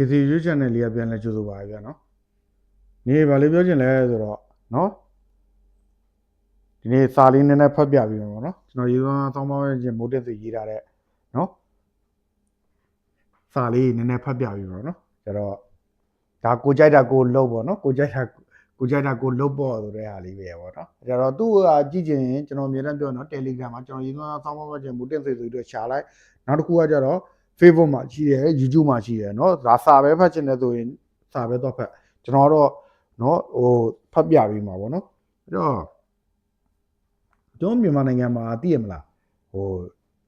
KC YouTube channel လေးကပြန်လဲကြိုဆိုပါရဗျာနော်ဒီနေ့ဗာလေးပြောချင်လဲဆိုတော့နော်ဒီနေ့စာလေးနည်းနည်းဖတ်ပြပြီးမှာပေါ့နော်ကျွန်တော်ရေသွန်းသောင်းပေါင်းရဲ့မိုးတက်စီရေးထားတဲ့နော်စာလေးနည်းနည်းဖတ်ပြပြီးမှာနော်ကျတော့ဒါကိုကြိုက်တာကိုလှုပ်ပေါ့နော်ကိုကြိုက်တာကိုကြိုက်တာကိုလှုပ်ပေါ့ဆိုတဲ့ဟာလေးပဲပေါ့နော်ကျတော့သူ့ဟာကြည့်ချင်ရင်ကျွန်တော်အမြဲတမ်းပြောနော် Telegram မှာကျွန်တော်ရေသွန်းသောင်းပေါင်းရဲ့မိုးတက်စီဆိုပြီးတော့ရှာလိုက်နောက်တစ်ခုကကျတော့ Facebook မှာရှိတယ် YouTube မှာရှိတယ်เนาะဒါစာပဲဖတ်ချင်တယ်ဆိုရင်စာပဲတော့ဖတ်ကျွန်တော်တော့เนาะဟိုဖတ်ပြပေးမှာပေါ့เนาะအဲ့တော့ကျွန်တော်မြန်မာနိုင်ငံမှာသိရမလားဟို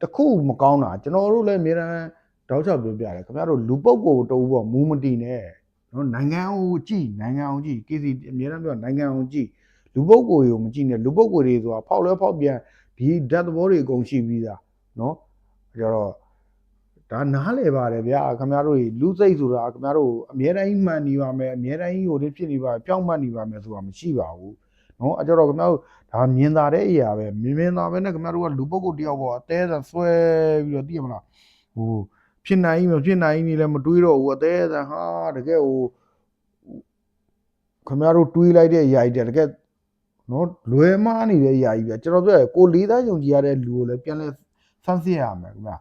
တခုမကောင်းတာကျွန်တော်တို့လည်းအများအားတောက်ချောက်ပြောပြတယ်ခင်ဗျားတို့လူပုတ်ကိုတူပေါ့မူးမတီနဲ့เนาะနိုင်ငံကိုကြည့်နိုင်ငံကိုကြည့် KC အများအားပြောနိုင်ငံကိုကြည့်လူပုတ်ကိုကိုမကြည့်နဲ့လူပုတ်ကိုတွေဆိုတာဖောက်လဲဖောက်ပြန်ဒီဓာတ်သဘောတွေအကုန်ရှိပြီးသားเนาะကျတော့ ဒါနားလေပါတယ်ဗျာခင်ဗျားတို့လူစိတ်ဆိုတာခင်ဗျားတို့အမြဲတမ်းမှန်နေပါမယ်အမြဲတမ်းဟိုလေးဖြစ်နေပါပျောက်မှတ်နေပါမယ်ဆိုတာမရှိပါဘူးနော်အကြတော့ခင်ဗျားတို့ဒါမြင်သာတဲ့အရာပဲမြင်မြင်သာပဲနဲ့ခင်ဗျားတို့ကလူပုဂ္ဂိုလ်တယောက်ပေါ့အသေးစားဆွဲပြီးတော့သိရမလားဟိုဖြစ်နိုင်မဖြစ်နိုင်နေလည်းမတွေးတော့ဘူးအသေးစားဟာတကယ်ဟိုခင်ဗျားတို့တွေးလိုက်တဲ့အရာကြီးတကယ်နော်လွယ်မားနေတဲ့အရာကြီးပဲကျွန်တော်ပြောရကိုလေးသားယုံကြည်ရတဲ့လူကိုလည်းပြန်လဲဆန်းစစ်ရမယ်ခင်ဗျာ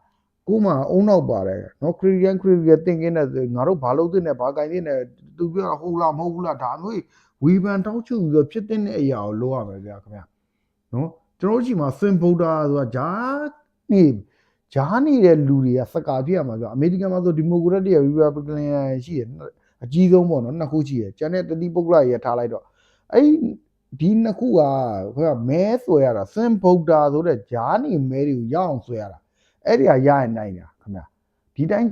ကိုမှအုံနောက်ပါတယ်နော်ခရီးယန်ခရီးယန်တင်ကင်းတဲ့ငါတို့ဘာလို့တင်နေဘာကြိုင်တင်နေသူပြောတာဟုတ်လားမဟုတ်ဘူးလားဒါမျိုးဝီဘန်တောက်ချူပြီးတော့ဖြစ်တဲ့အရာကိုလုပ်ရမယ်ဗျာခင်ဗျာနော်ကျွန်တော်တို့ရှိမှာစင်ဗုဒ္ဓဆိုတာဂျာနေဂျာနေတဲ့လူတွေကစကာပြရမှာဗျာအမေရိကန်မှာဆိုဒီမိုကရက်တစ်ရရီပတ်ဘလစ်ရှိရအကြီးဆုံးပေါ့နော်နှစ်ခုရှိရကျန်တဲ့တတိပုဂ္ဂလရထားလိုက်တော့အဲ့ဒီနှစ်ခုကခင်ဗျာမဲဆွဲရတာစင်ဗုဒ္ဓဆိုတဲ့ဂျာနေမဲတွေကိုရအောင်ဆွဲရတာ အဲ့ဒီဟာရရင်နိုင်တာခင်ဗျာဒီတိုင်း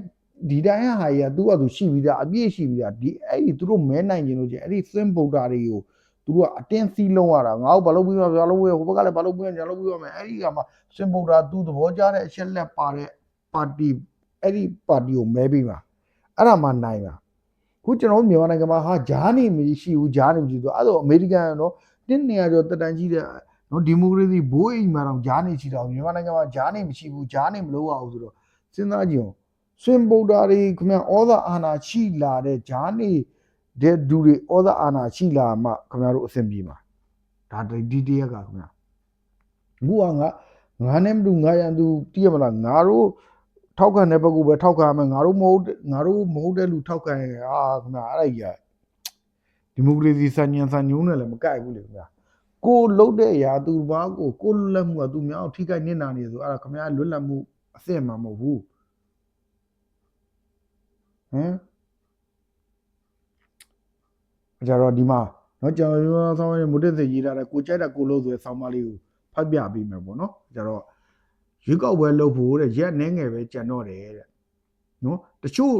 ဒီတိုင်းဟာကြီးကသူ့ဟာသူရှိပြီးသားအပြည့်ရှိပြီးသားဒီအဲ့ဒီသူတို့မဲနိုင်ခြင်းလို့ချင်းအဲ့ဒီစင်ဗုဒ္ဓတွေကိုသူတို့ကအတင်းစီးလုံးရတာငါ့ကိုဘာလို့ပြီးမှဘာလို့ဝဲဟိုဘက်ကလည်းဘာလို့ပြီးညာလို့ပြီးမှအဲ့ဒီကမှစင်ဗုဒ္ဓသူသဘောကျတဲ့အချက်လက်ပါတဲ့ပါတီအဲ့ဒီပါတီကိုမဲပြီးမှအဲ့ဒါမှနိုင်တာခုကျွန်တော်မြန်မာနိုင်ငံမှာဟာဂျာနေမရှိဘူးဂျာနေမရှိဘူးအဲ့တော့အမေရိကန်ကတော့တင်းနေရကျော်တက်တန်ကြီးတဲ့ နော်ဒီမိုကရေစီဘိုးအိမ်မှာတော့ဂျားနေရှိတော့မြန်မာနိုင်ငံမှာဂျားနေမရှိဘူးဂျားနေမလို့ရအောင်ဆိုတော့စဉ်းစားကြည့်အောင်ဆွင်ဗုဒ္ဓတွေခင်ဗျဩဇာအာဏာရှိလာတဲ့ဂျားနေတဲ့ဒူတွေဩဇာအာဏာရှိလာမှခင်ဗျားတို့အဆင်ပြေမှာဒါဒီတရက်ကခင်ဗျာငူကငါငါနဲ့မတူငါရန်သူတည်ရမလားငါတို့ထောက်ခံတဲ့ဘက်ကပဲထောက်ခံမယ်ငါတို့မဟုတ်ငါတို့မဟုတ်တဲ့လူထောက်ခံရင်အာခင်ဗျာအဲ့ဒါကြီးဒီမိုကရေစီစံညံစံညုံနဲ့လည်းမကိုက်ဘူးလေခင်ဗျာ ကိုလှုပ်တဲ့အရာသူဘာကိုကိုလွတ်လပ်မှုကသူများအောင်ထိခိုက်နေတာနေဆိုအဲ့ဒါခမရလွတ်လပ်မှုအစစ်မှမဟုတ်ဘူးဟမ်ကြတော့ဒီမှာเนาะကျွန်တော်ရောဆောင်းရမုတ်တက်စေရေးထားတဲ့ကိုကြိုက်တဲ့ကိုလို့ဆိုတဲ့ဆောင်းပါးလေးကိုဖတ်ပြပေးမယ်ပေါ့เนาะကြတော့ရွေးကောက်ပွဲလုပ်ဖို့တဲ့ရက်နှဲငယ်ပဲကြံတော့တယ်တဲ့เนาะတချို့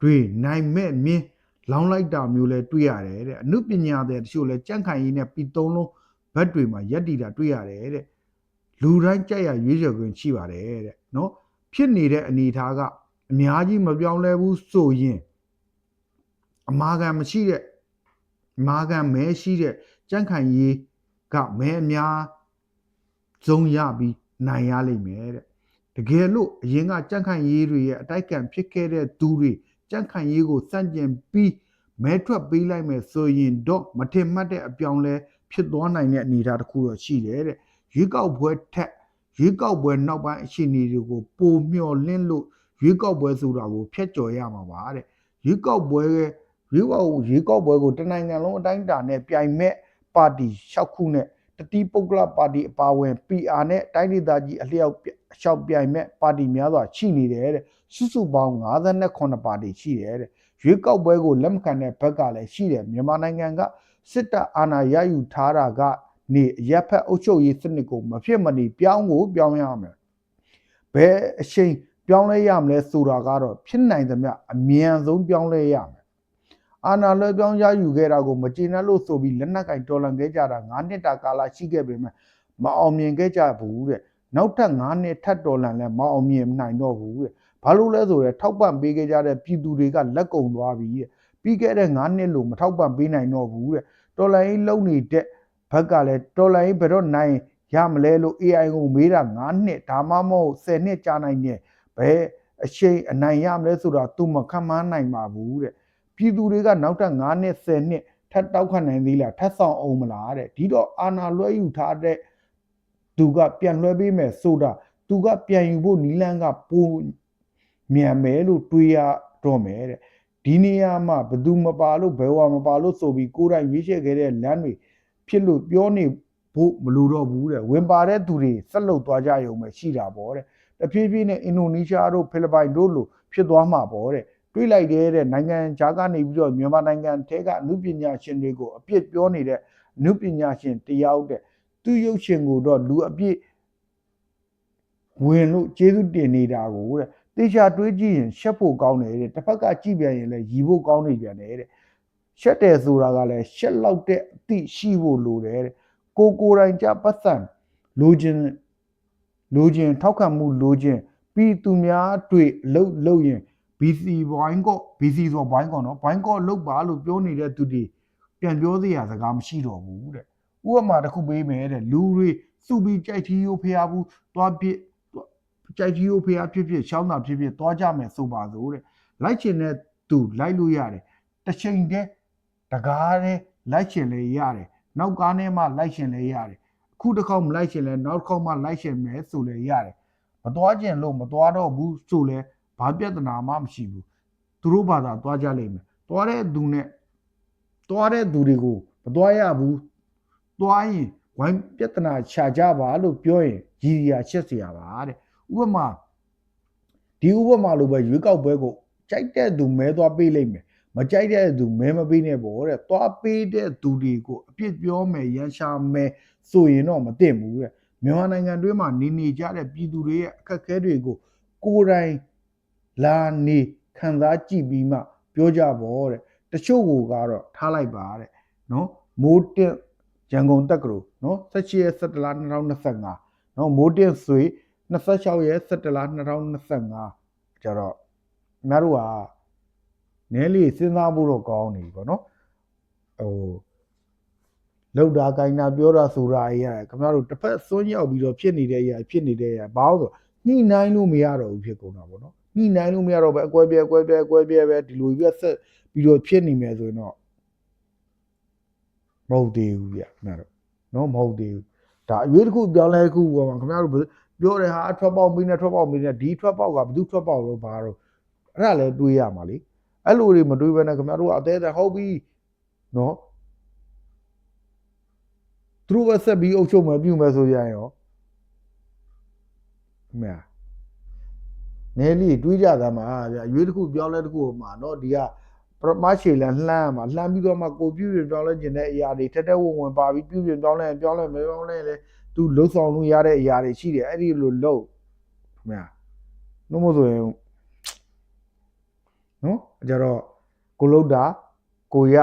တွေနိုင်မဲ့မြင်း လောင်းလိုက်တာမျိုးလဲတွေ့ရတယ်တဲ့အနုပညာတဲ့တချို့လဲကြန့်ခိုင်ရင်းနဲ့ပြီးသုံးလုံးဘက်တွေမှာရက်တီတာတွေ့ရတယ်တဲ့လူတိုင်းကြက်ရရွေးချယ်ခွင့်ရှိပါတယ်တဲ့နော်ဖြစ်နေတဲ့အနေအထားကအများကြီးမပြောင်းလဲဘူးဆိုရင်အမာခံမရှိတဲ့အမာခံမဲရှိတဲ့ကြန့်ခိုင်ရေးကမဲအများဆုံးရပြီးနိုင်ရလိမ့်မယ်တဲ့တကယ်လို့အရင်ကကြန့်ခိုင်ရေးတွေရဲ့အတိုက်ခံဖြစ်ခဲ့တဲ့သူတွေ ကြန့်ခိုင်ရေးကိုစန့်ကျင်ပြီးမဲထွက်ပေးလိုက်မယ်ဆိုရင်တော့မထင်မှတ်တဲ့အပြောင်းလဲဖြစ်သွားနိုင်တဲ့အနေအထားတစ်ခုတော့ရှိတယ်တဲ့ရွေးကောက်ပွဲထက်ရွေးကောက်ပွဲနောက်ပိုင်းအခြေအနေတွေကိုပိုမျှော်လင့်လို့ရွေးကောက်ပွဲဆိုတာကိုဖျက်ကျော်ရမှာပါတဲ့ရွေးကောက်ပွဲရွေးကောက်ရွေးကောက်ပွဲကိုတနိုင်ငံလုံးအတိုင်းအတာနဲ့ပြိုင်မဲ့ပါတီ၆ခုနဲ့တတိပုဂ္ဂလပါတီအပါအဝင် PR နဲ့တိုင်းဒေသကြီးအလျောက်အလျှောက်ပြိုင်မဲ့ပါတီများစွာရှိနေတယ်တဲ့ စုစုပေါင်း58ပါတီရှိတယ်တဲ့ရွေးကောက်ပွဲကိုလက်မခံတဲ့ဘက်ကလည်းရှိတယ်မြန်မာနိုင်ငံကစစ်တပ်အာဏာရယူထားတာကနေရပ်ဖက်အုပ်ချုပ်ရေးစနစ်ကိုမဖြစ်မနေပြောင်းကိုပြောင်းရမယ်ဘယ်အချိန်ပြောင်းလဲရမလဲဆိုတာကတော့ဖြစ်နိုင်သမျှအမြန်ဆုံးပြောင်းလဲရမယ်အာဏာလွှဲပြောင်းရယူခဲ့တာကိုမကျေနပ်လို့ဆိုပြီးလက်နက်ကင်တော်လှန်ခဲ့ကြတာ9နှစ်တာကာလရှိခဲ့ပေမဲ့မအောင်မြင်ခဲ့ကြဘူးတဲ့နောက်ထပ်9နှစ်ထပ်တော်လှန်လဲမအောင်မြင်နိုင်တော့ဘူးတဲ့ ဘာလို့လဲဆိုတော့ထောက်ပံ့ပေးခဲ့ကြတဲ့ပြည်သူတွေကလက်ကုံသွားပြီတဲ့ပြီးခဲ့တဲ့9နှစ်လို့မထောက်ပံ့ပေးနိုင်တော့ဘူးတဲ့တော်လိုင်းလုံနေတဲ့ဘက်ကလည်းတော်လိုင်းဘယ်တော့နိုင်ရမလဲလို့ AI ကိုမေးတာ9နှစ်ဒါမှမဟုတ်10နှစ်ကြာနိုင်တယ်ဘယ်အရှိန်အနိုင်ရမလဲဆိုတာ तू မခံမနိုင်ပါဘူးတဲ့ပြည်သူတွေကနောက်ထပ်9နှစ်10နှစ်ထပ်တောက်ခံနိုင်သေးလားထပ်ဆောင်အောင်မလားတဲ့ဒီတော့အာဏာလွှဲယူထားတဲ့သူကပြန်လွှဲပေးမယ်ဆိုတာသူကပြန်ယူဖို့နီလန်းကပို မြန်မယ်လို့တွေးရတော့မယ်တဲ့ဒီနေရာမှာဘယ်သူမပါလို့ဘယ်ဝါမပါလို့ဆိုပြီးကိုယ်တိုင်ရွေးချယ်ခဲ့တဲ့လမ်းတွေဖြစ်လို့ပြောနေဖို့မလိုတော့ဘူးတဲ့ဝင်ပါတဲ့သူတွေဆက်လုပ်သွားကြရုံပဲရှိတာပေါ့တဲ့တဖြည်းဖြည်းနဲ့အင်ဒိုနီးရှားတို့ဖိလစ်ပိုင်တို့လိုဖြစ်သွားမှာပေါ့တဲ့တွေးလိုက်တဲ့တဲ့နိုင်ငံခြားကနေပြီးတော့မြန်မာနိုင်ငံထဲကအမှုပညာရှင်တွေကိုအပြစ်ပြောနေတဲ့အမှုပညာရှင်တယောက်တဲ့သူရုပ်ရှင်ကိုတော့လူအပြစ်ဝင်လို့ကျေးဇူးတင်နေတာကိုတဲ့ တေချာတွေးကြည့်ရင်ရှက်ဖို့ကောင်းတယ်တဲ့တစ်ဖက်ကကြည့်ပြန်ရင်လည်းရီဖို့ကောင်းနေပြန်တယ်တဲ့ရှက်တယ်ဆိုတာကလည်းရှက်လောက်တဲ့အသည့်ရှိဖို့လိုတယ်တဲ့ကိုကိုယ်တိုင်ကြပတ်စံလိုချင်လိုချင်ထောက်ခံမှုလိုချင်ပြီးသူများတွေ့လှုပ်လှုပ်ရင် BC ဘိုင်းကော့ BC ဆိုဘိုင်းကော့နော်ဘိုင်းကော့လှုပ်ပါလို့ပြောနေတဲ့သူတွေပြန်ပြောစရာစကားမရှိတော့ဘူးတဲ့ဥပမာတစ်ခုပေးမယ်တဲ့လူတွေစုပြီးကြိုက်ထီးရိုးဖျားဘူးသွားပြစ် ကြိုက်ထီးရိုးဖျားဖြစ်ဖြစ်ရှောင်းတာဖြစ်ဖြစ်သွားကြမယ်ဆိုပါစို့တဲ့လိုက်ချင်တဲ့သူလိုက်လို့ရတယ်တစ်ချိန်တည်းတကားတည်းလိုက်ချင်လေရတယ်နောက်ကားထဲမှာလိုက်ချင်လေရတယ် အခုတစ်ခေါက်မလိုက်ရှင်လဲနောက်တစ်ခေါက်မှလိုက်ရှင်မယ်ဆိုလဲရတယ်မသွားကျင်လို့မသွားတော့ဘူးဆိုလဲဘာပြဿနာမှမရှိဘူးသူတို့ဘာသာသွားကြလိမ့်မယ်သွားတဲ့သူနဲ့သွားတဲ့သူတွေကိုမသွားရဘူးသွားရင်ဝိုင်းပြဿနာခြာကြပါလို့ပြောရင်ရည်ရချက်เสียပါတဲ့ ဥပမာဒီဥပမာလိုပဲရွေးကောက်ပွဲကိုကြိုက်တဲ့သူမဲသွားပေးလိမ့်မယ်မကြိုက်တဲ့သူမဲမပေးနဲ့ပေါ့တဲ့သွားပေးတဲ့သူတွေကိုအပြစ်ပြောမယ်ရန်ရှာမယ်ဆိုရင်တော့မသင့်ဘူးတဲ့မြန်မာနိုင်ငံတွင်းမှာနေနေကြတဲ့ပြည်သူတွေရဲ့အခက်အခဲတွေကိုကိုယ်တိုင်လာနေခံစားကြည့်ပြီးမှ ပြောကြပေါ့တဲ့တချို့ကိုကတော့ထားလိုက်ပါတဲ့နော်မိုးတက်ရန်ကုန်တက္ကသိုလ်နော်16ရက်17လ2025နော်မိုးတက်ဆွေ 26ရက်17လ2025ကျတော့ငါတို့ကနည်းလေးစဉ်းစားဖို့တော့ကောင်းနေပြီပေါ့နော်ဟိုလောက်တာကိုင်းတာပြောတာဆိုတာအရာခင်ဗျားတို့တစ်ဖက်စွန့်ရောက်ပြီးတော့ဖြစ်နေတဲ့အရာဖြစ်နေတဲ့အရာဘာလို့ဆိုညှိနှိုင်းလို့မရတော့ဘူးဖြစ်ကုန်တာပေါ့နော်ညှိနှိုင်းလို့မရတော့ပဲအကွဲပြဲအကွဲပြဲအကွဲပြဲပဲဒီလိုပြက်ဆက်ပြီးတော့ဖြစ်နေမယ်ဆိုရင်တော့မဟုတ်သေးဘူးဗျခင်ဗျားတို့နော်မဟုတ်သေးဘူးဒါအရွေးတစ်ခုပြောင်းလဲတစ်ခုပေါ့မှာခင်ဗျားတို့ ပြောတယ်ဟာအထွက်ပေါက်မင်းနဲ့ထွက်ပေါက်မင်းနဲ့ဒီထွက်ပေါက်ကဘယ်သူထွက်ပေါက်လို့ဘာလို့အဲ့ဒါလည်းတွေးရမှာလေအဲ့လိုတွေမတွေးဘဲနဲ့ခင်ဗျားတို့ကအသေးသေးဟုတ်ပြီနော်သူတို့ကဆက်ပြီးအုပ်ချုပ်မယ်ပြုမယ်ဆိုကြရင်ရောခင်ဗျာနဲလီတွေးကြတာမှာဗျာအရွေးတစ်ခုပြောင်းလဲတစ်ခုမှာနော်ဒီကပရမခြေလန်လှမ်းမှာလှမ်းပြီးတော့မှကိုပြူပြူပြောင်းလဲကျင်တဲ့အရာတွေထက်ထက်ဝင်ဝင်ပါပြီးပြူပြူပြောင်းလဲပြောင်းလဲမပြောင်းလဲလဲ သူလှုပ်ဆောင်လို့ရတဲ့အရာတွေရှိတယ်အဲ့ဒီလိုလှုပ်မင်းနှုတ်မဆိုရင်နော်ကြတော့ကိုလုတ်တာကိုရ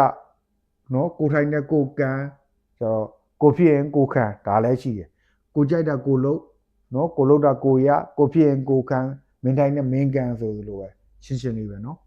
နော်ကိုထိုင်တဲ့ကိုကန်ကျတော့ကိုဖြစ်ရင်ကိုခံဒါလည်းရှိတယ်ကိုကြိုက်တာကိုလုတ်နော်ကိုလုတ်တာကိုရကိုဖြစ်ရင်ကိုခံမင်းတိုင်းနဲ့မင်းကန်ဆိုလိုပဲရှင်းရှင်းလေးပဲနော်